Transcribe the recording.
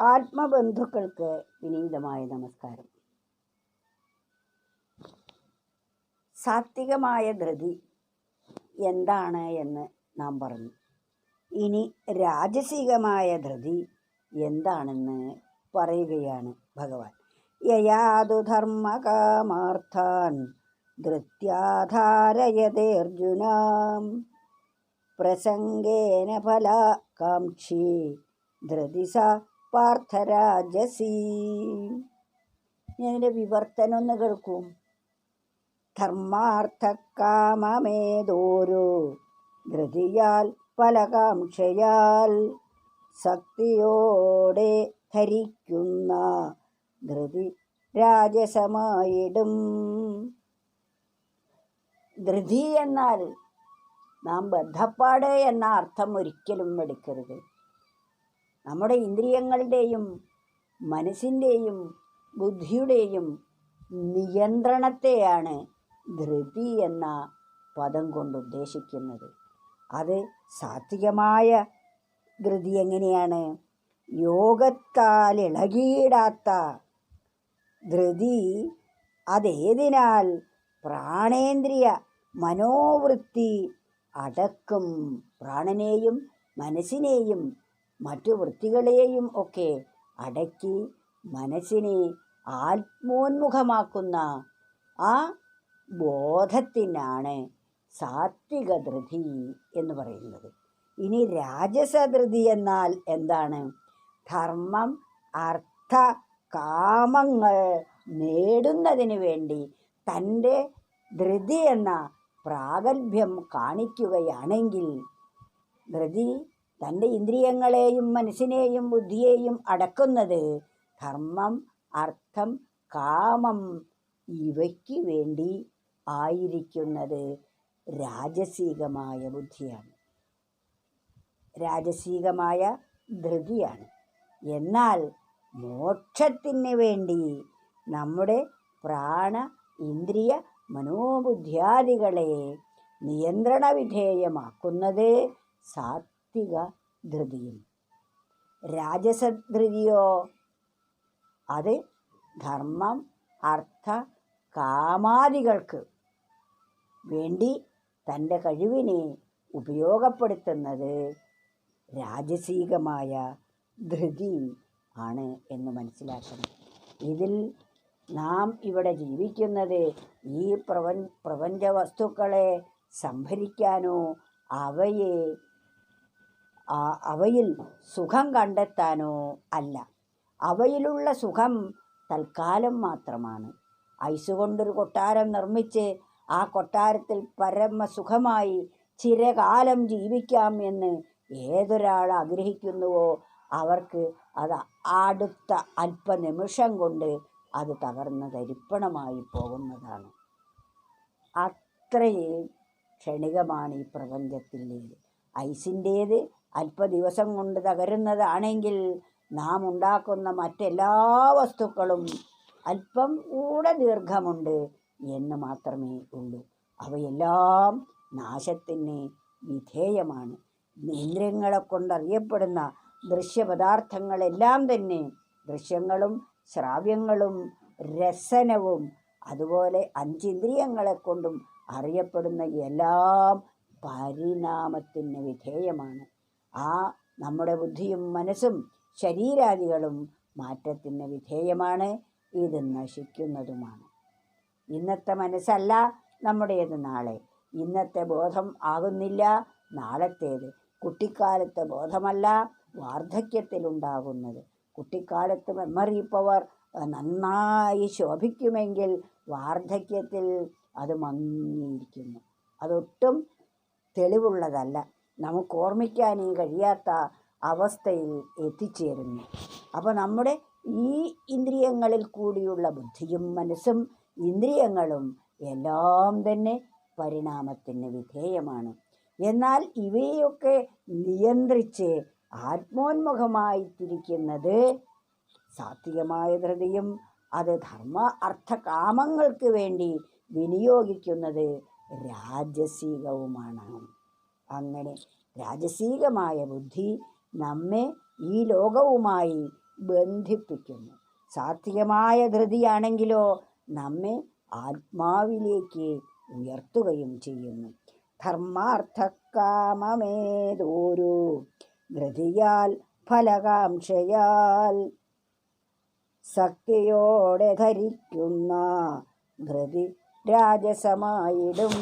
ആത്മബന്ധുക്കൾക്ക് വിനീതമായ നമസ്കാരം. സാത്വികമായ ധൃതി എന്താണ് എന്ന് നാം പറഞ്ഞു. ഇനി രാജസികമായ ധൃതി എന്താണെന്ന് പറയുകയാണ് ഭഗവാൻ. യയാതു ധർമ്മകാമാർത്ഥാൻ ധൃത്യാധാരയതേർജുന പ്രസംഗേന ഫലാകാംക്ഷി ധൃതി സ പാർത്ഥരാജസി. ഇതിന്റെ വിവർത്തനം ഒന്ന് കേൾക്കും ധർമാർത്ഥകാമമേതോരോ ധൃതിയാൽ ഫലകാംക്ഷയാൽ ശക്തിയോടെ ധരിക്കുന്ന ധൃതി രാജസമായിടും. ധൃതി എന്നാൽ നാം ബന്ധപ്പാട് എന്ന അർത്ഥം ഒരിക്കലും എടുക്കരുത്. നമ്മുടെ ഇന്ദ്രിയങ്ങളുടെയും മനസ്സിന്റെയും ബുദ്ധിയുടെയും നിയന്ത്രണത്തെയാണ് ധൃതി എന്ന പദം കൊണ്ട് ഉദ്ദേശിക്കുന്നത്. അത് സാത്വികമായ ധൃതി എങ്ങനെയാണ്? യോഗത്താൽ ഇളകിയിടാത്ത ധൃതി അതേതിനാൽ പ്രാണേന്ദ്രിയ മനോവൃത്തി അടക്കും. പ്രാണനെയും മനസ്സിനെയും മറ്റു വൃത്തികളെയും ഒക്കെ അടക്കി മനസ്സിനെ ആത്മോന്മുഖമാക്കുന്ന ആ ബോധത്തിനാണ് സാത്വിക ധൃതി എന്ന് പറയുന്നത്. ഇനി രാജസധൃതി എന്നാൽ എന്താണ്? ധർമ്മം അർത്ഥ കാമങ്ങൾ നേടുന്നതിന് വേണ്ടി തന്റെ ധൃതി എന്ന പ്രാഗൽഭ്യം കാണിക്കുകയാണെങ്കിൽ ധൃതി തന്റെ ഇന്ദ്രിയങ്ങളെയും മനസ്സിനെയും ബുദ്ധിയെയും അടക്കുന്നത് ധർമ്മം അർത്ഥം കാമം ഇവയ്ക്ക് വേണ്ടി ആയിരിക്കുന്നത് രാജസീകമായ ബുദ്ധിയാണ്. രാജസീകമായ ധൃതിയാണ്. എന്നാൽ മോക്ഷത്തിന് വേണ്ടി നമ്മുടെ പ്രാണ ഇന്ദ്രിയ മനോബുദ്ധ്യാദികളെ നിയന്ത്രണ വിധേയമാക്കുന്നത് സാത്വിക ധൃതിയും. രാജസധൃതിയോ അത് ധർമ്മം അർത്ഥ കാമാദികൾക്ക് വേണ്ടി തന്റെ കഴിവിനെ ഉപയോഗപ്പെടുത്തുന്നത് രാജസീകമായ ധൃതി ആണ് എന്ന് മനസ്സിലാക്കണം. ഇതിൽ നാം ഇവിടെ ജീവിക്കുന്നത് ഈ പ്രപഞ്ച വസ്തുക്കളെ സംഭരിക്കാനോ അവയെ ആ- അവയിൽ സുഖം കണ്ടെത്താനോ അല്ല. അവയിലുള്ള സുഖം തൽക്കാലം മാത്രമാണ്. ഐസ് കൊണ്ടൊരു കൊട്ടാരം നിർമ്മിച്ച് ആ കൊട്ടാരത്തിൽ പരമസുഖമായി ചിരകാലം ജീവിക്കാം എന്ന് ഏതൊരാൾ ആഗ്രഹിക്കുന്നുവോ അവർക്ക് അത് അടുത്ത അല്പനിമിഷം കൊണ്ട് അത് തകർന്ന് തരിപ്പണമായി പോകുന്നതാണ്. അത്രയും ക്ഷണികമാണ് ഈ പ്രപഞ്ചത്തിന്റേത്. ഐസിന്റേത് അല്പ ദിവസം കൊണ്ട് തകരുന്നതാണെങ്കിൽ നാം ഉണ്ടാക്കുന്ന മറ്റെല്ലാ വസ്തുക്കളും അല്പം കൂടെ ദീർഘമുണ്ട് എന്ന് മാത്രമേ ഉള്ളൂ. അവയെല്ലാം നാശത്തിന് വിധേയമാണ്. ഇന്ദ്രിയങ്ങളെ കൊണ്ടറിയപ്പെടുന്ന ദൃശ്യപദാർത്ഥങ്ങളെല്ലാം തന്നെ ദൃശ്യങ്ങളും ശ്രാവ്യങ്ങളും രസനവും അതുപോലെ അഞ്ചിന്ദ്രിയങ്ങളെ കൊണ്ടും അറിയപ്പെടുന്ന എല്ലാം പരിണാമത്തിന് വിധേയമാണ്. ആ നമ്മുടെ ബുദ്ധിയും മനസ്സും ശരീരാദികളും മാറ്റത്തിന് വിധേയമാണ്. ഇത് നശിക്കുന്നതുമാണ്. ഇന്നത്തെ മനസ്സല്ല നമ്മുടേത് നാളെ. ഇന്നത്തെ ബോധം ആകുന്നില്ല നാളത്തേത് കുട്ടിക്കാലത്തെ ബോധമല്ല വാർദ്ധക്യത്തിലുണ്ടാകുന്നത്. കുട്ടിക്കാലത്ത് മെമ്മറി പവർ നന്നായി ശോഭിക്കുമെങ്കിൽ വാർദ്ധക്യത്തിൽ അത് മങ്ങിയിരിക്കുന്നു. അതൊട്ടും തെളിവുള്ളതല്ല. നമുക്ക് ഓർമ്മിക്കാനേ കഴിയാത്ത അവസ്ഥയിൽ എത്തിച്ചേരുന്നു. അപ്പോൾ നമ്മുടെ ഈ ഇന്ദ്രിയങ്ങളിൽ കൂടിയുള്ള ബുദ്ധിയും മനസ്സും ഇന്ദ്രിയങ്ങളും എല്ലാം തന്നെ പരിണാമത്തിന് വിധേയമാണ്. എന്നാൽ ഇവയൊക്കെ നിയന്ത്രിച്ച് ആത്മോന്മുഖമായി തിരിക്കുന്നത് സാത്വികമായ ധൃതിയും അത് ധർമ്മ അർത്ഥ കാമങ്ങൾക്ക് വേണ്ടി വിനിയോഗിക്കുന്നത് രാജസീകവുമാണ്. അങ്ങനെ രാജസീകമായ ബുദ്ധി നമ്മെ ഈ ലോകവുമായി ബന്ധിപ്പിക്കുന്നു. സാത്വികമായ ധൃതിയാണെങ്കിലോ നമ്മെ ആത്മാവിലേക്ക് ഉയർത്തുകയും ചെയ്യുന്നു. ധർമാർത്ഥകാമമേതോരു ധൃതിയാൽ ഫലകാംക്ഷയാൽ ശക്തിയോടെ ധരിക്കുന്ന ധൃതി രാജസമായിടും.